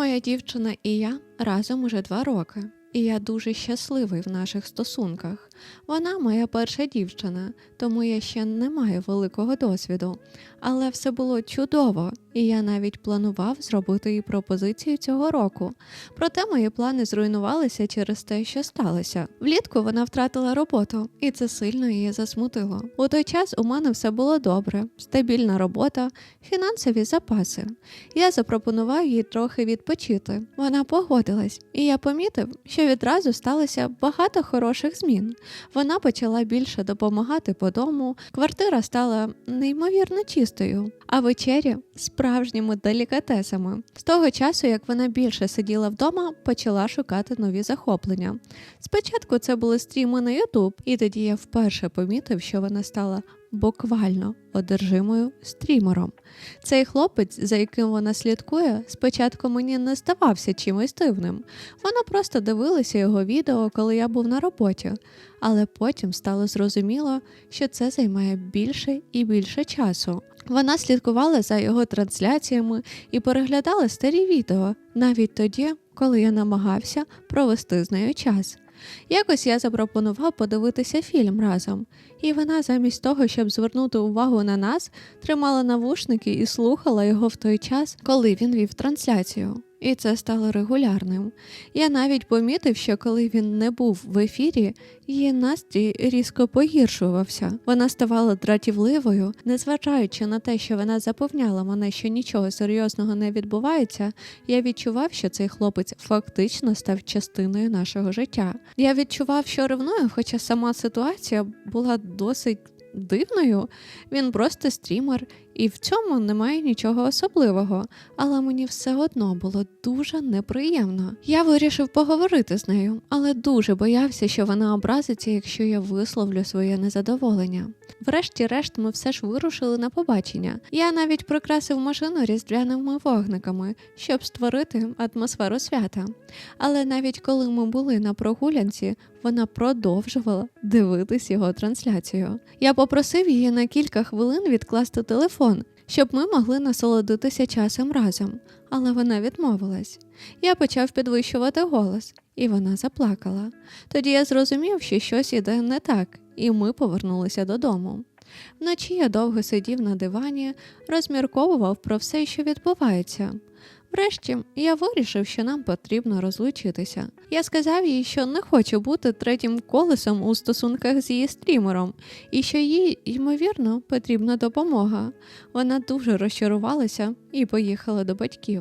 Моя дівчина і я разом уже два роки. І я дуже щасливий в наших стосунках. Вона моя перша дівчина, тому я ще не маю великого досвіду. Але все було чудово, і я навіть планував зробити їй пропозицію цього року. Проте мої плани зруйнувалися через те, що сталося. Влітку вона втратила роботу, і це сильно її засмутило. У той час у мене все було добре: стабільна робота, фінансові запаси. Я запропонував їй трохи відпочити. Вона погодилась, і я помітив, що відразу сталося багато хороших змін. Вона почала більше допомагати по дому, квартира стала неймовірно чистою, а вечері справжніми делікатесами. З того часу, як вона більше сиділа вдома, почала шукати нові захоплення. Спочатку це були стріми на YouTube, і тоді я вперше помітив, що вона стала буквально одержимою стрімером. Цей хлопець, за яким вона слідкує, спочатку мені не здавався чимось дивним. Вона просто дивилася його відео, коли я був на роботі, але потім стало зрозуміло, що це займає більше і більше часу. Вона слідкувала за його трансляціями і переглядала старі відео навіть тоді, коли я намагався провести з нею час. Якось я запропонував подивитися фільм разом, і вона, замість того, щоб звернути увагу на нас, тримала навушники і слухала його в той час, коли він вів трансляцію. І це стало регулярним. Я навіть помітив, що коли він не був в ефірі, її настрій різко погіршувався. Вона ставала дратівливою, незважаючи на те, що вона запевняла мене, що нічого серйозного не відбувається. Я відчував, що цей хлопець фактично став частиною нашого життя. Я відчував, що ревную, хоча сама ситуація була досить дивною. Він просто стрімер, і в цьому немає нічого особливого, але мені все одно було дуже неприємно. Я вирішив поговорити з нею, але дуже боявся, що вона образиться, якщо я висловлю своє незадоволення. Врешті-решт, ми все ж вирушили на побачення. Я навіть прикрасив машину різдвяними вогниками, щоб створити атмосферу свята. Але навіть коли ми були на прогулянці, вона продовжувала дивитись його трансляцію. Я попросив її на кілька хвилин відкласти телефон, щоб ми могли насолодитися часом разом, але вона відмовилась. Я почав підвищувати голос, і вона заплакала. Тоді я зрозумів, що щось іде не так, і ми повернулися додому. Вночі я довго сидів на дивані, розмірковував про все, що відбувається. Врешті я вирішив, що нам потрібно розлучитися. Я сказав їй, що не хочу бути третім колесом у стосунках з її стрімером, і що їй, ймовірно, потрібна допомога. Вона дуже розчарувалася і поїхала до батьків.